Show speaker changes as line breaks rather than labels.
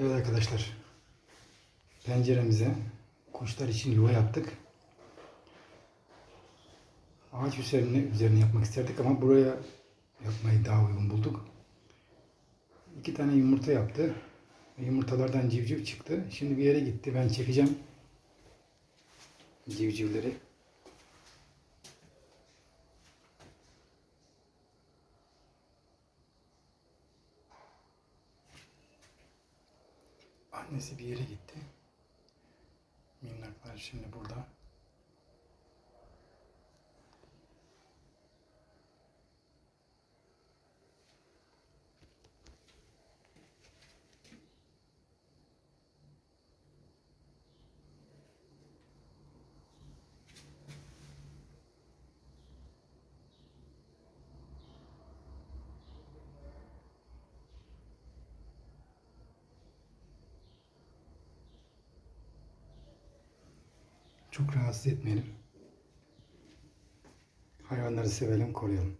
Evet arkadaşlar. Penceremize kuşlar için yuva yaptık. Ağaç üzerine üzerine yapmak isterdik ama buraya yapmayı daha uygun bulduk. İki tane yumurta yaptı. Yumurtalardan civciv çıktı. Şimdi bir yere gitti. Ben çekeceğim civcivleri. Annesi bir yere gitti. Minnaklar şimdi burada. Çok rahatsız etmeyelim. Hayvanları sevelim, koruyalım.